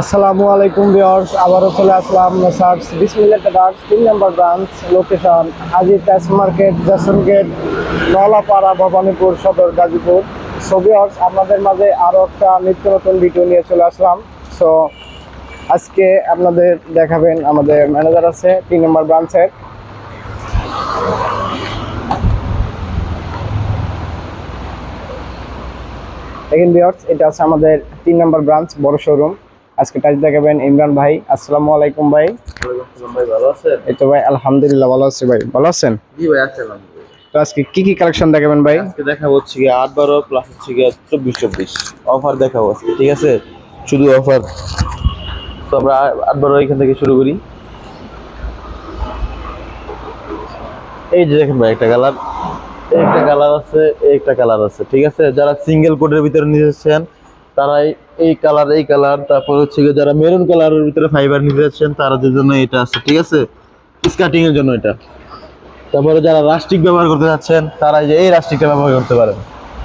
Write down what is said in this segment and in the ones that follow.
আসসালামু আলাইকুম ভিউয়ার্স, আবারও চলে আসলাম সার্চ বিসমিল্লাহ ট্রেডার্স তিন number branch location Haji tax market Jason gate Nalapara, Bhabanipur, সদর গাজীপুর। সো ভিউয়ার্স, আপনাদের মাঝে আরও একটা নিত্য নতুন ভিডিও নিয়ে চলে আসলাম। সো আজকে আপনাদের দেখাবেন আমাদের ম্যানেজার আছে, তিন নম্বর ব্রাঞ্চের দেখেন ভিউয়ার্স, এটা আছে আমাদের তিন নম্বর ব্রাঞ্চ বড় শোরুম আজকে টাচ দেখাবেন ইমরান ভাই। আসসালামু আলাইকুম ভাই। ভাই ভালো আছেন এই তো ভাই আলহামদুলিল্লাহ ভালো আছি ভাই। ভালো আছেন? জি ভাই আছেন তো আজকে কি কি কালেকশন দেখাবেন ভাই? আজকে দেখাবো হচ্ছে গিয়ে আট বারো প্লাস হচ্ছে গিয়ে চব্বিশ চব্বিশ। অফার দেখাবো আজকে ঠিক আছে? শুধু অফার। তো আমরা আ- আট বারো এখান থেকে শুরু করি। এই যে দেখেন ভাই একটা কালার। একটা কালার আছে এই একটা কালার আছে ঠিক আছে? যারা সিঙ্গেল কোডের ভিতরে নিয়েছেন তারা এই- এই কালার এই কালার তারপর হচ্ছে গিয়ে যারা মেরুন কালারের ভিতরে ফাইবার নিতে যাচ্ছেন তাদের জন্য এটা আছে, ঠিক আছে? স্কার্টিং এর জন্য এটা। তারপরে যারা রাস্টিক ব্যবহার করতে যাচ্ছেন, তারা যে এই রাস্টিকটা ব্যবহার করতে পারেন।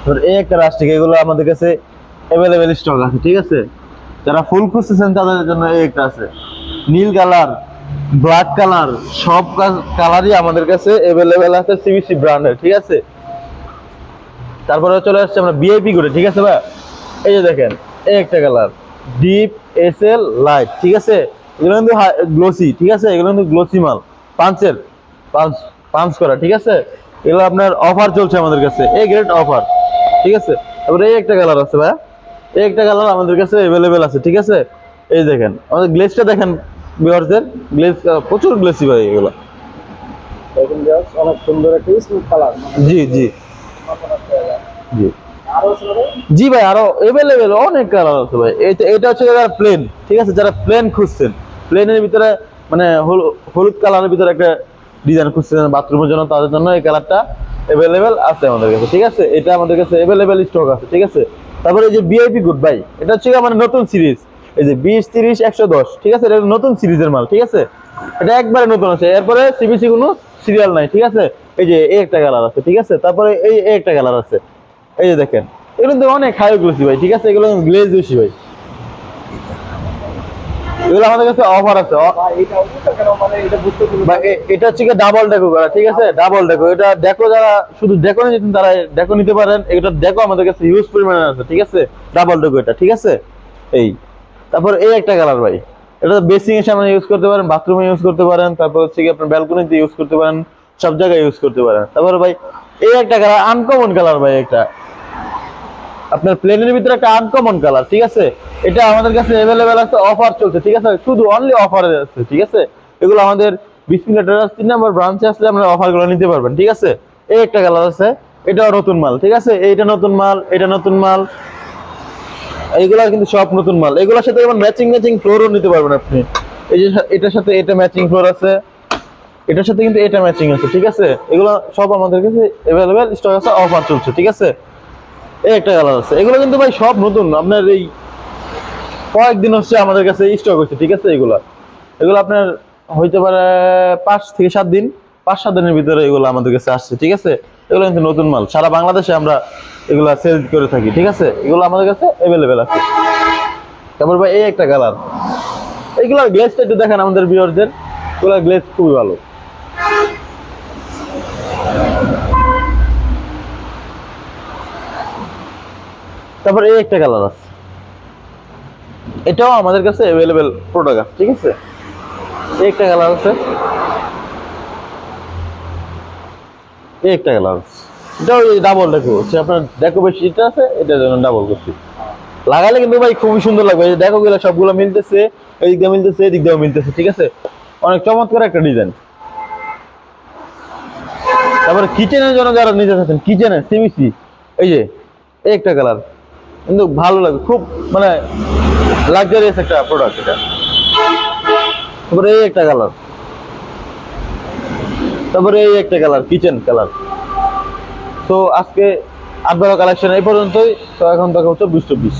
ধর এই একটা রাস্টিক এগুলো আমাদের কাছে অ্যাভেলেবেল স্টক আছে, ঠিক আছে? যারা ফুল খুঁজতেছেন, তাদের জন্য এই একটা আছে। নীল কালার ব্ল্যাক কালার সব কালারই আমাদের কাছে অ্যাভেলেবেল আছে সিবিসি ব্র্যান্ডের ঠিক আছে? তারপরে চলে আসছে আমরা বিআইপি করে, ঠিক আছে ভাই? এই যে দেখেন একটা colour. Deep S L light ঠিক আছে? এগুলো কিন্তু গ্লোসি ঠিক আছে? এগুলো কিন্তু গ্লোসি মাল। পাঞ্চের পাঁচ পাঁচ করা ঠিক আছে? এগুলো আপনার অফার চলছে আমাদের কাছে। এই গ্রেট অফার ঠিক আছে? তারপরে এই একটা কালার আছে ভাই এই একটা কালার আমাদের কাছে অ্যাভেলেবেল আছে ঠিক আছে? এই দেখেন আমাদের গ্লেসটা দেখেন বিহারদের গ্লেস প্রচুর গ্লেসি ভাই এগুলো। অনেক সুন্দর একটা কালার জি জি। জি? জি ভাই, আরও এভেলেবেল অনেক কালার আছে ভাই। এটা এটা হচ্ছে যারা প্লেন ঠিক আছে? যারা প্লেন খুঁজছেন প্লেনের ভিতরে মানে হল- হলুদ কালারের ভিতরে একটা ডিজাইন খুঁজছেন বাথরুমের জন্য, তাদের জন্য এই কালারটা এভেলেবেল আছে আমাদের কাছে, ঠিক আছে? এটা আমাদের কাছে এভেলেবেল স্টক আছে, ঠিক আছে? তারপরে এই যে বিআইপি গুড ভাই, এটা হচ্ছে আমার নতুন সিরিজ এই যে বিশ, তিরিশ, একশো দশ, ঠিক আছে? এটা নতুন সিরিজের মাল, ঠিক আছে? এটা একবারে নতুন আছে, এরপরে সিবিসি কোনো সিরিয়াল নাই, ঠিক আছে? এই যে এই একটা কালার আছে, ঠিক আছে? তারপরে এই একটা কালার আছে। এই যে দেখেন এগুলো কিন্তু অনেক হাই গ্লোসি ভাই ঠিক আছে? এগুলো গ্লেজ বেশি ভাই। এগুলো আমাদের কাছে অফার আছে। মানে এটা হচ্ছে ডাবল ডেকো করা ঠিক আছে? ডাবল ডেকো এটা ডেকো যারা শুধু ডেকো নিতেন তারা ডেকো নিতে পারেন। এটা ডেকো আমাদের কাছে হিউজ পরিমাণে আছে ঠিক আছে? ডাবল ডেকো এটা ঠিক আছে? এই। তারপর এই একটা কালার ভাই। এটা বেসিং এর সামনে ইউজ করতে পারেন বাথরুমে ইউজ করতে পারেন তারপর হচ্ছে কি আপনার ব্যালকনিতে ইউজ করতে পারেন সব জায়গায় ইউজ করতে পারেন। তারপর ভাই এই একটা কালার আনকমন কালার ভাই একটা। আপনার প্লেনের ভিতরে একটা আনকমন কালার ঠিক আছে? এটা আমাদের কাছে অ্যাভেলেবেল আছে অফার চলছে, ঠিক আছে? শুধু অনলি অফারে আছে, ঠিক আছে? এগুলো আমাদের বিসমিল্লাহ ট্রেডার্স তিন নম্বর ব্রাঞ্চে আসলে আপনারা অফারগুলো নিতে পারবেন, ঠিক আছে? এই একটা কালার আছে এটাও নতুন মাল, ঠিক আছে? এইটা নতুন মাল, এটা নতুন মাল। এইগুলা কিন্তু সব নতুন মাল। এগুলোর সাথে যেমন ম্যাচিং ম্যাচিং ফ্লোরও নিতে পারবেন আপনি। এই যে এটার সাথে এটা ম্যাচিং ফ্লোর আছে, এটার সাথে কিন্তু এটা ম্যাচিং আছে, ঠিক আছে? এগুলো সব আমাদের কাছে অ্যাভেলেবেল স্টক আছে অফার চলছে, ঠিক আছে? এই একটা কালার আছে। এগুলো কিন্তু ভাই সব নতুন। আপনার এই কয়েকদিন হচ্ছে আমাদের কাছে স্টক হচ্ছে ঠিক আছে? এগুলো। এগুলো আপনার হইতে পারে পাঁচ থেকে সাত দিন, পাঁচ সাত দিনের ভিতরে এগুলো আমাদের কাছে আসছে, ঠিক আছে? এগুলো কিন্তু নতুন মাল। সারা বাংলাদেশে আমরা এগুলো সেল করে থাকি, ঠিক আছে? এগুলো আমাদের কাছে অ্যাভেলেবেল আছে। তারপর ভাই এই একটা কালার এইগুলোর গ্লেসটা একটু দেখেন আমাদের বিয়ারদের এগুলোর গ্লেস খুবই ভালো। তারপর এই একটা কালার আছে। এটাও আমাদের কাছে অ্যাভেলেবেল প্রোডাক্ট আছে ঠিক আছে? এই একটা কালার আছে। এই একটা কালার আছে। এটাও ডাবল দেখো আপনার দেখো বেশি এটা আছে, এটার জন্য ডাবল করছি। লাগালে কিন্তু ভাই খুবই সুন্দর লাগবে, এই দেখো গুলো সবগুলো মিলতেছে, এই দিক দিয়ে মিলতেছে, এই দিক দিয়েও মিলতেছে, ঠিক আছে? অনেক চমৎকার একটা ডিজাইন তারপরে কিচেনের জন্য যারা নিতে চাচ্ছেন কিচেনের সিবিসি এই যে একটা কালার কিন্তু ভালো লাগে, খুব মানে লাক্সারিয়াস একটা প্রোডাক্ট এটা। তারপরে এই একটা কালার তারপরে এই একটা কালার কিচেন কালার তো আজকে আট বারো কালেকশন এই পর্যন্তই, তো এখন দেখা হচ্ছে চব্বিশ চব্বিশ।